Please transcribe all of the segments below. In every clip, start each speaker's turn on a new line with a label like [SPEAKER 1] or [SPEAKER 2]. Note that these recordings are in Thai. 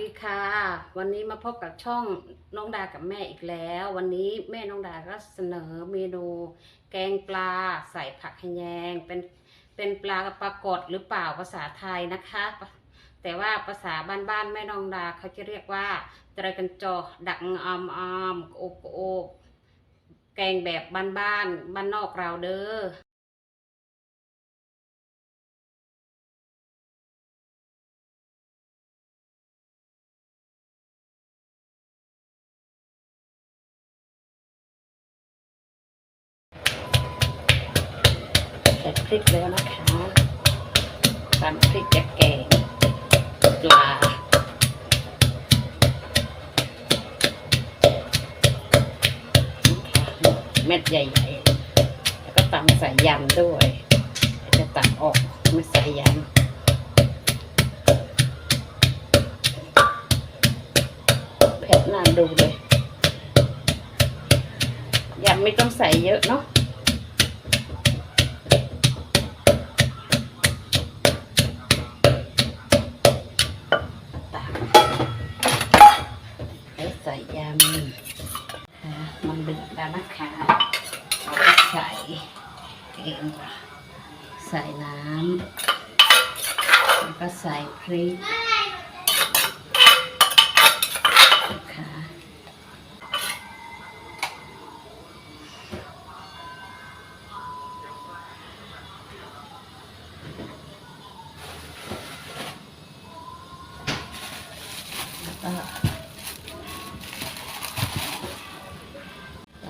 [SPEAKER 1] ดีค่ะ วันนี้มาพบกับช่องน้องดากับแม่อีกแล้ว วันนี้แม่น้องดาก็เสนอเมนูแกงปลาใส่ผักขะแยงเป็นเป็นปลาปลากดหรือเปล่าภาษาไทยนะคะ แต่ว่าภาษาบ้านๆแม่น้องดาเขาจะเรียกว่าตรกันจอดักออมออมโอบโอบแกงแบบบ้านๆบ้านนอกเราเด้อ ริกแล้วนะคะตามพริกจะแกงปลาเม็ดใหญ่ๆ แล้วก็ตำใส่ยำด้วย จะตัดออกไม่ใส่ยำเผ็ดน่าดูเลยยำไม่ต้องใส่เยอะเนาะ ตักแล้ว ใส่มันเดือดแล้วนะคะเราก็ใส่เองใส่น้ำแล้วก็ใส่พริก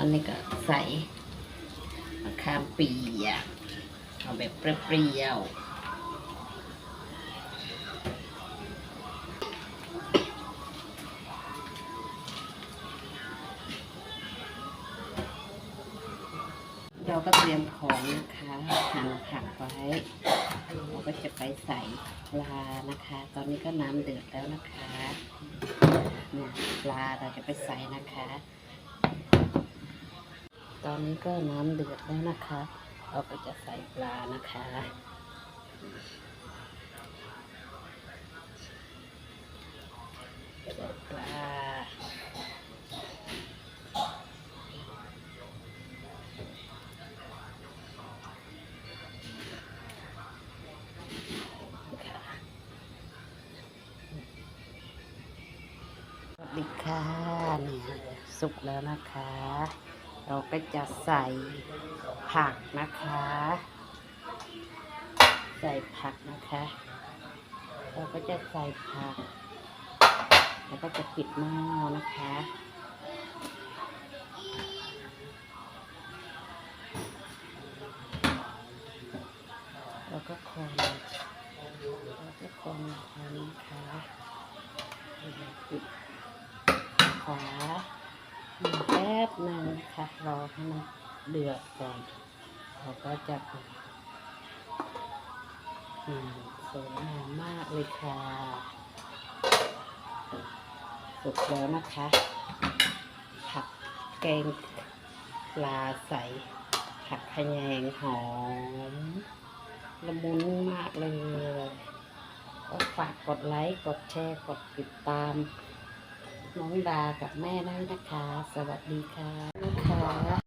[SPEAKER 1] อนนี้ก็ใส่มะขามเปียกเอาแบบเปรี้ยวเราก็เตรียมของนะคะหั่นผักไว้เราก็จะไปใส่ปลานะคะ ตอนนี้ก็น้ำเดือดแล้วนะคะเนี่ยปลาเราจะไปใส่นะคะ ตอนนี้ก็น้ำเดือดแล้วนะคะ เราก็จะใส่ปลานะคะใส่ปลาสวัสดีค่ะเนี่ยสุกแล้วนะคะ เราก็จะใส่ผักนะคะ ใส่ผักนะคะ เราก็จะใส่ผัก แล้วก็จะปิดหม้อนะคะแล้วก็คนแล้วก็คนคนนะคะปิดฝาแป๊ บหนึ่งค่ะรอให้มันเดือดก่อนเราก็จะอืมสวยงามมากเลยค่ะสุกแล้วนะคะ ผักแกงปลาใส ผักขะแยงหอมละมุนมากเลย ก็ฝากกดไลค์ กดแชร์ กดติดตาม น้องดากับแม่ด้วยนะคะ สวัสดีค่ะ